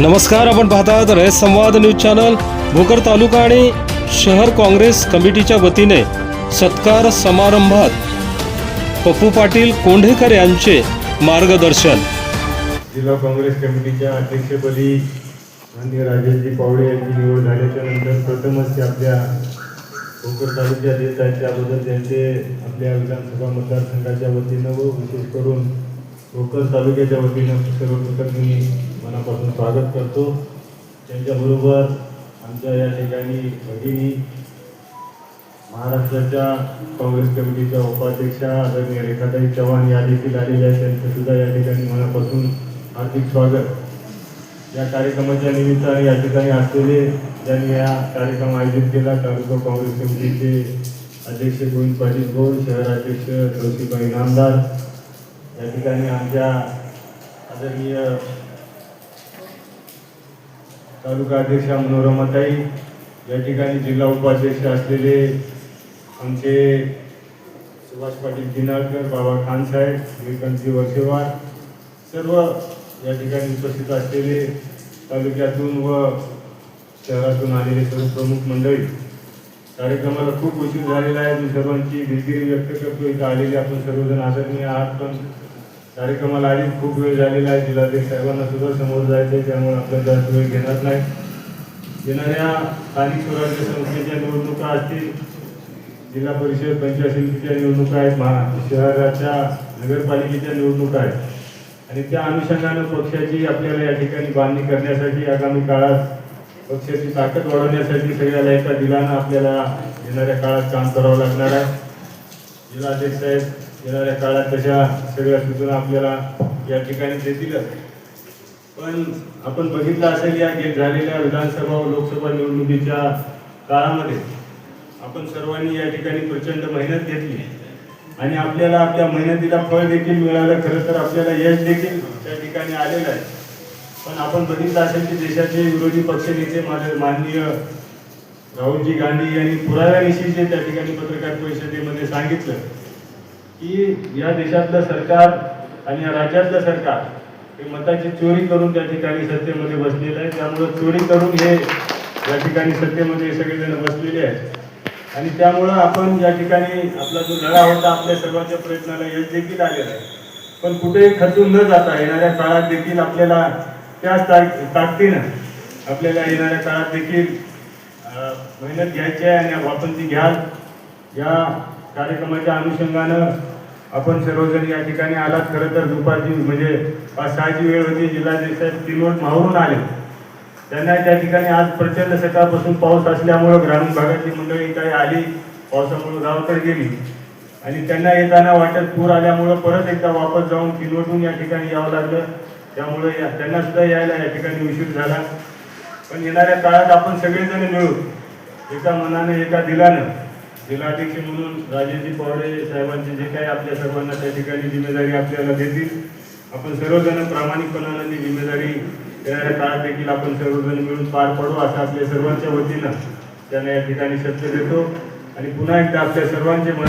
नमस्कार आपण पाहतात रयत संवाद न्यूज चॅनल. भोकर तालुका आणि शहर काँग्रेस कमिटीच्या वतीने सत्कार समारंभात पप्पू पाटील कोंढेकर यांचे मार्गदर्शन. जिल्हा काँग्रेस कमिटीच्या अध्यक्षपदी माननीय राजेशजी पावडे यांची निवड झाल्याच्यानंतर प्रथमच ते आपल्या भोकर तालुक्यात येत आहेत. त्याबद्दल त्यांचे आपल्या विधानसभा मतदारसंघाच्या वतीनं व विशेष करून भोकर तालुक्याच्या वतीनं सर्व प्रकरणी मनापासून स्वागत करतो. त्यांच्याबरोबर आमच्या या ठिकाणी भगिनी महाराष्ट्राच्या काँग्रेस कमिटीच्या उपाध्यक्षा आदरणीय रेखाताई चव्हाण या देखील आलेल्या आहेत. त्यांचं सुद्धा या ठिकाणी मनापासून हार्दिक स्वागत. या कार्यक्रमाच्या निमित्ताने या ठिकाणी असलेले ज्यांनी या कार्यक्रम आयोजित केला तालुका काँग्रेस कमिटीचे अध्यक्ष गोविंद पाटील गौड शहराध्यक्ष जोशीबाई नामदार या ठिकाणी आमच्या आदरणीय तालुका अध्यक्षा मनोरमाताई या ठिकाणी जिल्हा उपाध्यक्ष असलेले आमचे सुभाष पाटील किनाळकर बाबा खान साहेब निळकंठजी वर्षेवार सर्व या ठिकाणी उपस्थित असलेले तालुक्यातून व शहरातून आलेले सर्व प्रमुख मंडळी कार्यक्रमाला खूप उशीर झालेला आहे. मी सर्वांची दिलगिरी व्यक्त करतो. इथं आलेले आपण सर्वजण आदरणीय आहात पण कार्यक्रमाला आधी खूप वेळ झालेला आहे. जिल्हाध्यक्ष साहेबांना सुद्धा समोर जायचं आहे. त्यामुळे आपण जास्त वेळ घेणार नाही. येणाऱ्या स्थानिक स्वराज्य संस्थेच्या निवडणुका असतील जिल्हा परिषद पंचायत समितीच्या निवडणुका आहेत महा शहराच्या नगरपालिकेच्या निवडणुका आहेत. आणि त्या अनुषंगानं पक्षाची आपल्याला या ठिकाणी बांधणी करण्यासाठी आगामी काळात पक्षाची ताकद वाढवण्यासाठी सगळ्याला एका दिलानं आपल्याला येणाऱ्या काळात काम करावं लागणार आहे. जिल्हाध्यक्ष साहेब येणाऱ्या काळात तशा सगळ्या सूचना आपल्याला या ठिकाणी देतीलच. पण आपण बघितलं असेल या गे- झालेल्या विधानसभा व लोकसभा निवडणुकीच्या काळामध्ये आपण सर्वांनी या ठिकाणी प्रचंड मेहनत घेतली. आणि आपल्याला आपल्या मेहनतीला फळ देखील मिळालं खरं तर आपल्याला यश देखील त्या ठिकाणी आलेलं आहे. पण आपण बघितलं असेल की देशाचे विरोधी पक्षनेते माझे माननीय राहुलजी गांधी यांनी पुराव्यानिशी जे त्या ठिकाणी पत्रकार परिषदेमध्ये सांगितलं की या देशातलं सरकार आणि या राज्यातलं सरकार हे मताची चोरी करून त्या ठिकाणी सत्तेमध्ये बसलेलं आहे. त्यामुळं चोरी करून हे या ठिकाणी सत्तेमध्ये सगळेजण बसलेले आहेत. आणि त्यामुळं आपण या ठिकाणी आपला जो लढा होता आपल्या सर्वांच्या प्रयत्नाला यश देखील आलेलं आहे. पण कुठेही खचून न जाता येणाऱ्या काळात देखील आपल्याला त्याच ताकदीनं आपल्याला येणाऱ्या काळात देखील मेहनत घ्यायची आहे आणि आपण ती घ्याल. या कार्यक्रमाच्या अनुषंगानं आपण सर्वजण या ठिकाणी आलात. खरं तर दुपारची म्हणजे पाच सहाची वेळ होती. जिल्हाध्यक्ष साहेब तीनवट माहून आले. त्यांना त्या ठिकाणी आज प्रचंड सकाळपासून पाऊस असल्यामुळं ग्रामीण भागातली मंडळी काही आली. पावसामुळे गावाकडे गेली. आणि त्यांना येताना वाटत पूर आल्यामुळं परत एकदा वापस जाऊन किनवटून या ठिकाणी यावं लागलं. त्यामुळे त्यांना सुद्धा यायला या ठिकाणी उशीर झाला. पण येणाऱ्या काळात आपण सगळेजण मिळू एका मनाने एका दिलानं जिल्हाध्यक्ष म्हणून राजेजी पवारे साहेबांचे जे काही आपल्या सर्वांना त्या ठिकाणी जिम्मेदारी आपल्याला देतील आपण सर्वजण प्रामाणिकपणाने जिम्मेदारी येणाऱ्या काळात देखील आपण सर्वजण मिळून पार पडू असं आपल्या सर्वांच्या वतीनं त्यांना या ठिकाणी शब्द देतो. आणि पुन्हा एकदा आपल्या सर्वांचे मन